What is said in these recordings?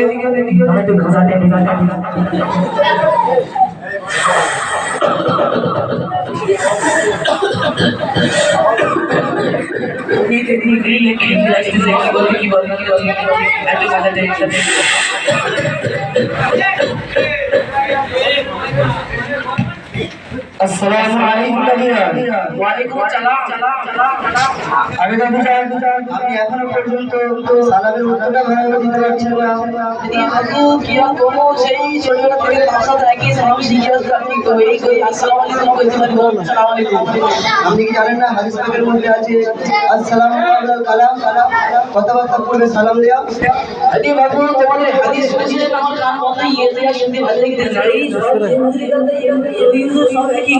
এদিকে এদিকে একটু ঘাসাতে ঘাসাতে আসসালামু আলাইকুম ওয়ালাইকুম আসসালাম আমি দাদু চান আপনি এখনও পর্যন্ত সালামের উত্তরটা ভালোভাবে দিতে পারছেন না আপু কি আর করব সেই ছোটবেলা থেকে তার সাথে একই সালাম শিখে আসতে আপনি তো এই কই আসসালামু আলাইকুম বলতে পারি আসসালামু আলাইকুম আপনি কি জানেন না হাদিস পাকের মধ্যে আছে আসসালামু আলাইকুম কালাম কালাম কথাবার্তা পূর্বে সালাম দেওয়া আদি বাবু তোমাদের হাদিস শুনেছিলেন আমার কান কথা ইয়ে থেকে শুনতে ভালো লাগতে নাই এই সব একই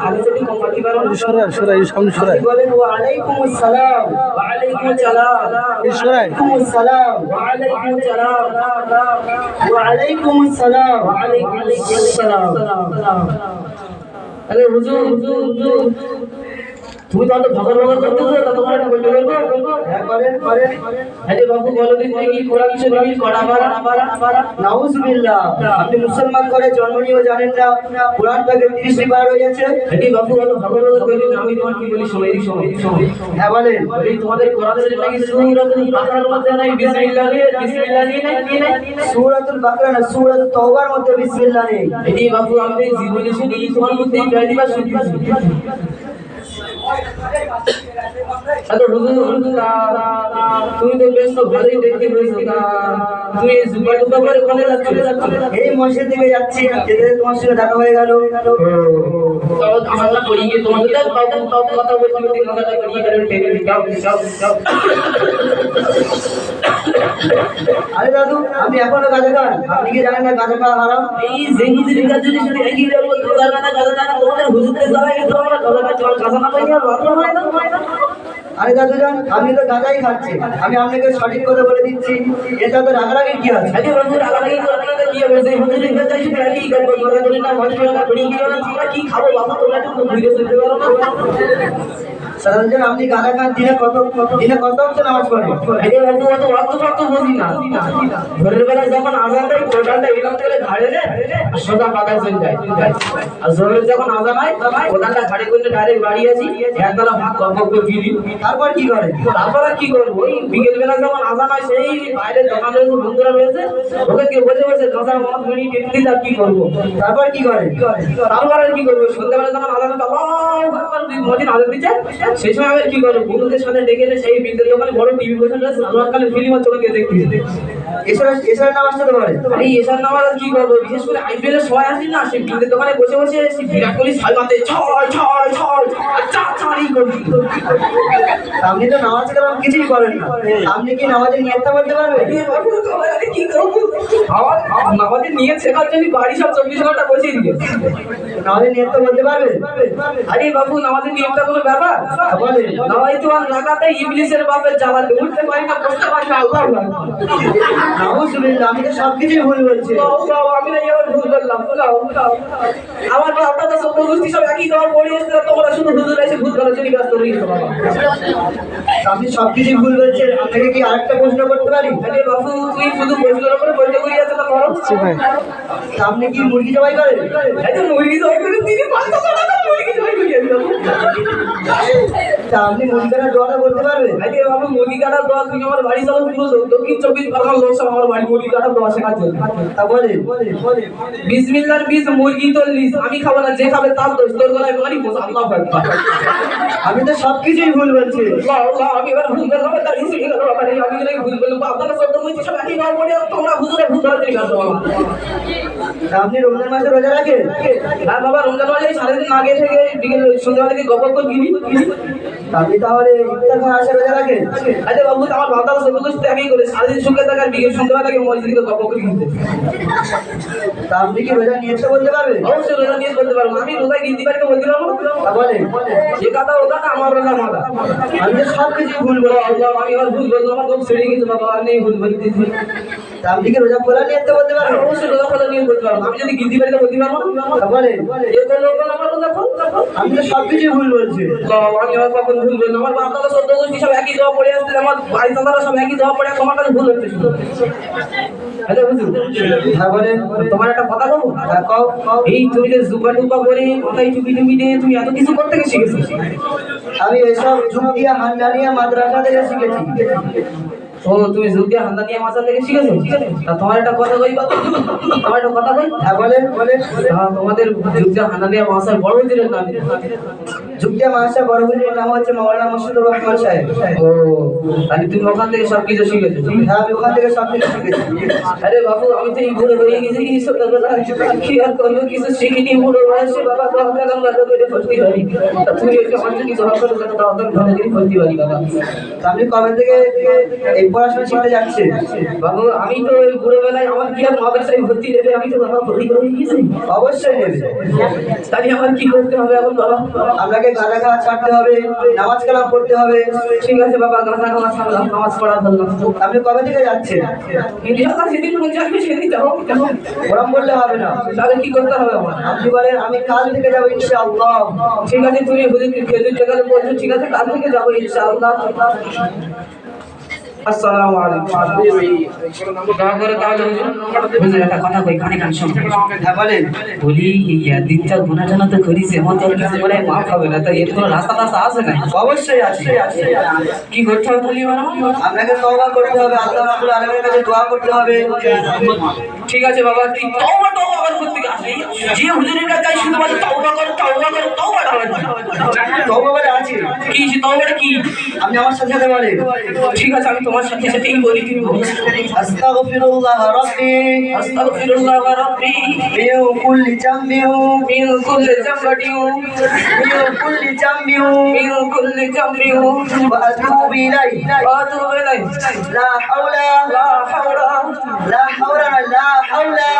আগে যদি কমপাটি পারো না সরাই সরাই সামনে সরাই বলেন ওয়া আলাইকুমুস সালাম ওয়া আলাইকুমুস সালাম সরাই আলাইকুমুস সালাম ওয়া আলাইকুমুস সালাম ওয়া আলাইকুমুস সালাম ওয়া আলাইকুমুস সালাম আরে হুজুর হুজুর হুজুর তুমি তো অত ভগর ভগর করতেছো তা তোমার একটা বলতে বলব? হ্যাঁ করেন করেন আরে বাবু বলো দিন কি কোরআন শরীফ কড়া মারা মারা মারা নাউজুবিল্লাহ আপনি মুসলমান করে জন্ম নিয়েও জানেন না কোরআন পাকে 30 টি বার হয়েছে আরে বাবু অত ভগর ভগর করে দিন আমি তোমার কি বলি সময় সময় সময় হ্যাঁ বলেন। এই তোমাদের কোরআন শরীফ নাকি সূরাতুল বাকারার মধ্যে নাই? বিসমিল্লাহ বিসমিল্লাহ নেই নাই? সূরাতুল বাকরা না সূরাতুল তওবার মধ্যে বিসমিল্লাহ নেই। এটি বাবু আমি জীবনে শুনি তোমার মধ্যে বা শুনি। তুমি তো বেশ ভালোই দেখতে পেয়েছ করে কোনে এই মসজিদ যাচ্ছি যেতে তোমার সঙ্গে দেখা হয়ে গেল। আমরা করি কথা বলছি কথাটা আরে দাদু আপনি এখনও গাঁজা খান? আপনি কি জানেন না গাঁজা খাওয়া হারাম? এই হুজুরের কাছে যদি শুধু একই গাদা গাদা গাদা তোমাদের হুজুরদের সবাই কিন্তু আমরা গাদা গাদা চল না পাই আর ভালো হয় না হয় না। আরে দাদু জান আমি তো গাঁজাই খাচ্ছি। আমি আপনাকে সঠিক কথা বলে দিচ্ছি। এটা তো রাগারাগির কি আছে? না কি হবে? সেই না না গেল না কি খাব? বাবা তোমরা ঘুরে যেতে পারো না? আপনি গাঁজা খান দিনে কত দিনে কত হচ্ছে নামাজ পড়ে আরে বাবু অত বুঝি না। ভোরের বেলা যখন আজান দেয় কোরআনটা এরকম করে ঘাড়ে সোজা পাতা চলে যায়। আর জোরের যখন আজান হয় কোরআনটা ঘাড়ে করে ডাইরেক্ট বাড়ি আসি একবেলা ভাত কপ করে দিয়ে দিই তারপর কি করে? আর কি করব? ওই বিকেল বেলা যখন আজান হয়, সেই বাইরে দোকান রয়েছে বন্ধুরা রয়েছে, ওকে কেউ বসে বসে মদ বিড়ি টেপলি আর কি করব? তারপর কি করে? তারপর কি করব? সন্ধ্যাবেলা যখন আজান সেই সময় আবার কি করব? বন্ধুদের সাথে ডেকে সেই দোকানে বড় টিভি বসে এছাড়া নামাজ আর কি করব? বিশেষ করে আইপিএল এর সময় আসি না, সেই দোকানে বসে বসে সেই বিরাট কোহলি ছয় বাঁধে ছয় ছয় ছয় আপনি তো নামাজ কালাম কিছুই করেন না। আপনি কি নামাজের নিয়তটা বলতে পারবেন আমাদের নিয়ে শেখার জন্য বাড়ি সব চব্বিশ ঘণ্টা বসিয়ে দিয়ে নামাজের নিয়তটা বলতে পারবেন আরে বাবু আমাদের নিয়মটা কোনো ব্যাপার? নয় তো আর লাগাতে ইবলিসের বাপের জ্বালাতে উঠতে পারি না বসতে পারি না আল্লাহ আমি তো সব কিছুই ভুল বলছি। আমি না এবার ভুল করলাম আমার দাদা সব গোষ্ঠী সব একই দেওয়ার পড়ে এসে তোমরা শুধু হুজুর এসে ভূত করার ব্যস্ত আপনি সব ভুল। বলছেন আপনাকে কি আরেকটা প্রশ্ন করতে পারি? আরে বাবু তুই শুধু প্রশ্নের উপরে বলতে করি আছে না করো আপনি কি মুরগি জবাই করেন মুরগি জবাই করে তিনি পাঁচশো টাকা মুরগি আপনি বলতে পারবেন তুমি আমার দক্ষিণ চব্বিশ সব আমার বাড়ি তা বিস মুরগি আমি খাব না, যে খাবে তার দোষ, তোর গলায় মারি আমি তো সব কিছুই ভুল বলছি। আমি এবার ভুল করলাম তার আমি ভুল করলাম আপনারা সব সব গাও পড়ে তোমরা হুজুরে ভুল ধরে দিই কাজ তা আপনি রমজান মাসে রোজা রাখেন? হ্যাঁ বাবা, রমজান মাসে সারাদিন আগে থেকে বিকেল থেকে গপ করে তা আপনি তাহলে ইফতার খাওয়া আসে রোজা রাখেন? আরে বাবু আমার বাবা সব কিছু একই করে সারাদিন সুখে থাকার বিকেল থেকে মসজিদ থেকে গপর করে তা আপনি কি রোজা নিয়তটা বলতে পারবেন? অবশ্যই রোজা নিয়ে করতে পারব। আমি রোজা গিনতে পারি বলতে পারব? তা যে কথা ওটা না আমার রোজা মাথা আমি তো সব কিছুই ভুল বলো আমি আর ভুল করলাম আমার দম ছেড়ে গেছে বাবা আর নেই ভুল বলতেছি। তা আপনি কি রোজা খোলা নিয়তটা বলতে পারবেন? অবশ্যই রোজা ফলা নিয়ে পারব। আমি যদি গিনতে পারি বলতে পারব? আমার ফল আমি তো সব ভুল বলছি। আমি ভুলবেন আমার বাপ দাদা সব একই দেওয়া পড়ে আসছে আমার ভাই দাদারা সব একই দেওয়া পড়ে আছে, তোমার কাছে ভুল হচ্ছে শুধু আচ্ছা হ্যাঁ তোমার একটা কথা বলব? হ্যাঁ কও এই তুমি যে জুবা টুবা করে মাথায় টুপি টুপি দিয়ে তুমি এত কিছু করতে শিখেছো? আমি এসব হান্ডানিয়া মাদ্রাসা থেকে শিখেছি। ও তুমি জুবিয়া হান্দানিয়া মাছা থেকে শিখেছো? তা তোমার একটা কথা কই তোমার একটা কথা কই? হ্যাঁ বলেন তা তোমাদের জুবিয়া হান্দানিয়া মাছার বড় দিলের নাম যুগিয়া মাস্টার বড় হুজুরের নাম হচ্ছে মাওলানা মুর্শিদুর রহমান সাহেব। ও তাহলে তুমি ওখান থেকে সব কিছু শিখেছো? হ্যাঁ আমি ওখান থেকে সব কিছু শিখেছি। আরে বাবু আমি তো এই বুড়ো হয়ে গেছি কি ছোটবেলা কি আর করব? কিছু শিখিনি বুড়ো বয়সে বাবা দশ কালাম ভালো করে ভর্তি তা তুমি একটু আমার যদি দশ করে তাহলে ঘরে গিয়ে ভর্তি হয়নি বাবা। আপনি কবে থেকে এই পড়াশোনা শিখতে যাচ্ছেন বাবু, আমি তো ওই বুড়ো আমার কি আর মাদ্রাসায় ভর্তি দেবে? আমি তো বাবা ভর্তি করে গিয়েছি অবশ্যই নেবে। তাহলে আমার কি করতে হবে এখন বাবা? আপনাকে গাঁজা খাওয়া ছাড়তে হবে, নামাজ কালাম পড়তে হবে। ঠিক আছে বাবা গাঁদা নামাজ ছাড়লাম, নামাজ পড়া ধরলাম। আপনি কবে থেকে যাচ্ছেন? সেদিন মন সেদিন যাব। ওরম বললে হবে না। তাহলে কি করতে হবে আমার? আপনি বলেন, আমি কাল থেকে যাব ইনশাআল্লাহ। ঠিক আছে, তুমি হুজুরকে খেজুর জায়গায় বলছো, ঠিক আছে, কাল থেকে যাব ইনশাআল্লাহ। আসসালামু আলাইকুম। দয়া করে তাহলে হুজুর হুজুর একটা কথা কই কানে কান শোনো। হ্যাঁ বলেন। বলি ইয়া জানা তো তো আর কিছু বলে মাফ হবে না তো এর কোনো রাস্তা রাস্তা আছে না অবশ্যই আছে। কি করতে হবে বলি বলো আপনাকে তওবা করতে হবে আল্লাহ রাব্বুল আলামিনের কাছে দোয়া করতে হবে। ঠিক আছে বাবা তুই তওবা করতে আসি যে হুজুরের কাছে যাই শুধু বলে তওবা কর তওবা কর তওবাটা হবে তওবা বলে আছে। কি সে তওবাটা কি? আপনি আমার সাথে সাথে বলেন। ঠিক আছে আমি তোমার সাথে সাথেই বলি তুমি বলো। আস্তাগফিরুল্লাহ রাব্বি। আস্তাগফিরুল্লাহ রাব্বি। মিন কুল্লি মিন কুল্লি জামবাটিউ মিন কুল্লি জামবিউ। মিন কুল্লি জামবিউ। ওয়া আতুবু ইলাইহি। ওয়া আতুবু ইলাইহি। লা হাওলা লা হাওলা। লা হাওলা লা হাওলা।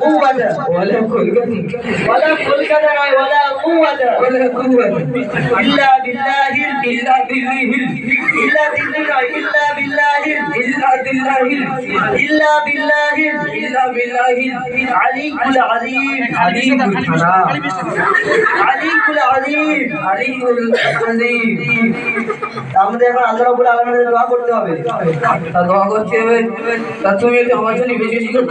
قوة ولا قوة ولا قوة ولا قوة إلا بالله إلا بالله إلا بالله إلا بالله إلا بالله إلا بالله আমাদের এখন আল্লাহ করতে হবে তা দোয়া তা তুমি বেশি বেশি করে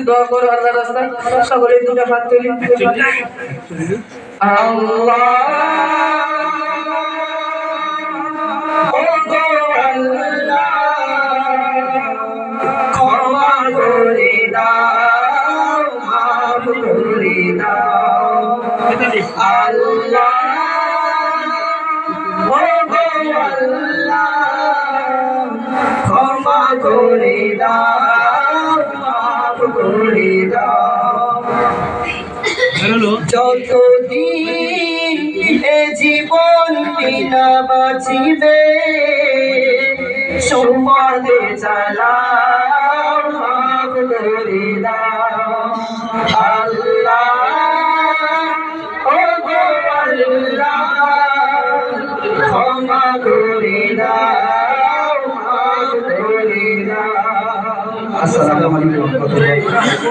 দোয়া দোয়া আল্লাহ রাস্তায় সকলে দুটো হাত তুলি ক্ষমা দাও মাফ করে দাও যতদিন এ জীবন বিনা বাঁচিবে সুপদে চালাও মাফ করে আল্লাহ মাফ করে দাও আসসালামু আলাইকুম